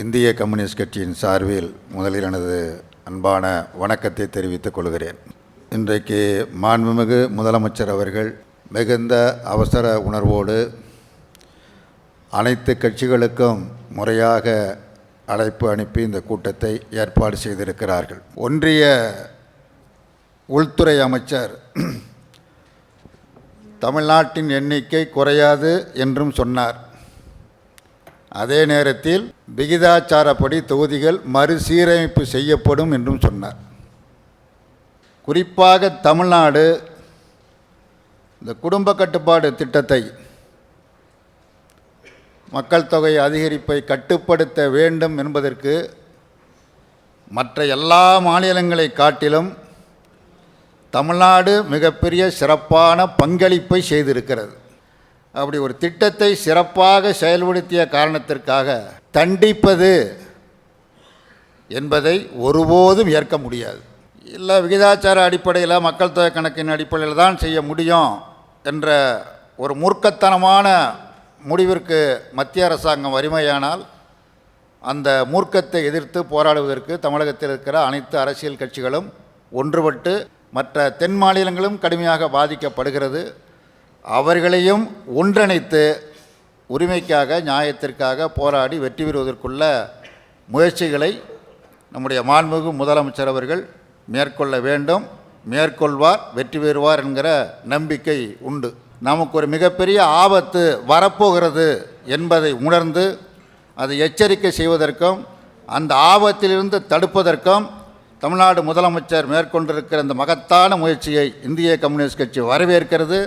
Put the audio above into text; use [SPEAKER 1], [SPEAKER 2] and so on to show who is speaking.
[SPEAKER 1] இந்திய கம்யூனிஸ்ட் கட்சியின் சார்பில் முதலில் எனது அன்பான வணக்கத்தை தெரிவித்துக் கொள்கிறேன். இன்றைக்கு மாண்புமிகு முதலமைச்சர் அவர்கள் மிகுந்த அவசர உணர்வோடு அனைத்து கட்சிகளுக்கும் முறையாக அழைப்பு அனுப்பி இந்த கூட்டத்தை ஏற்பாடு செய்திருக்கிறார்கள். ஒன்றிய உள்துறை அமைச்சர் தமிழ்நாட்டின் எண்ணிக்கை குறையாது என்றும் சொன்னார். அதே நேரத்தில் விகிதாச்சாரப்படி தொகுதிகள் மறுசீரமைப்பு செய்யப்படும் என்றும் சொன்னார். குறிப்பாக தமிழ்நாடு இந்த குடும்ப கட்டுப்பாடு திட்டத்தை மக்கள் தொகை அதிகரிப்பை கட்டுப்படுத்த வேண்டும் என்பதற்கு மற்ற எல்லா மாநிலங்களை காட்டிலும் தமிழ்நாடு மிகப்பெரிய சிறப்பான பங்களிப்பை செய்திருக்கிறது. அப்படி ஒரு திட்டத்தை சிறப்பாக செயல்படுத்திய காரணத்திற்காக தண்டிப்பது என்பதை ஒருபோதும் ஏற்க முடியாது. இல்லை விகிதாச்சார அடிப்படையில் மக்கள் தொகை கணக்கின் அடிப்படையில் தான் செய்ய முடியும் என்ற ஒரு மூர்க்கத்தனமான முடிவிற்கு மத்திய அரசாங்கம் வறுமையானால் அந்த மூர்க்கத்தை எதிர்த்து போராடுவதற்கு தமிழகத்தில் இருக்கிற அனைத்து அரசியல் கட்சிகளும் ஒன்றுபட்டு மற்ற தென் மாநிலங்களும் கடுமையாக பாதிக்கப்படுகிறது. அவர்களையும் ஒன்றிணைத்து உரிமைக்காக நியாயத்திற்காக போராடி வெற்றி பெறுவதற்குள்ள முயற்சிகளை நம்முடைய மாண்புமிகு முதலமைச்சர் அவர்கள் மேற்கொள்ள வேண்டும் மேற்கொள்வார் வெற்றி பெறுவார் என்கிற நம்பிக்கை உண்டு. நமக்கு ஒரு மிகப்பெரிய ஆபத்து வரப்போகிறது என்பதை உணர்ந்து அதை எச்சரிக்கை செய்வதற்கும் அந்த ஆபத்திலிருந்து தடுப்பதற்கும் தமிழ்நாடு முதலமைச்சர் மேற்கொண்டிருக்கிற இந்த மகத்தான முயற்சியை இந்திய கம்யூனிஸ்ட் கட்சி வரவேற்கிறது.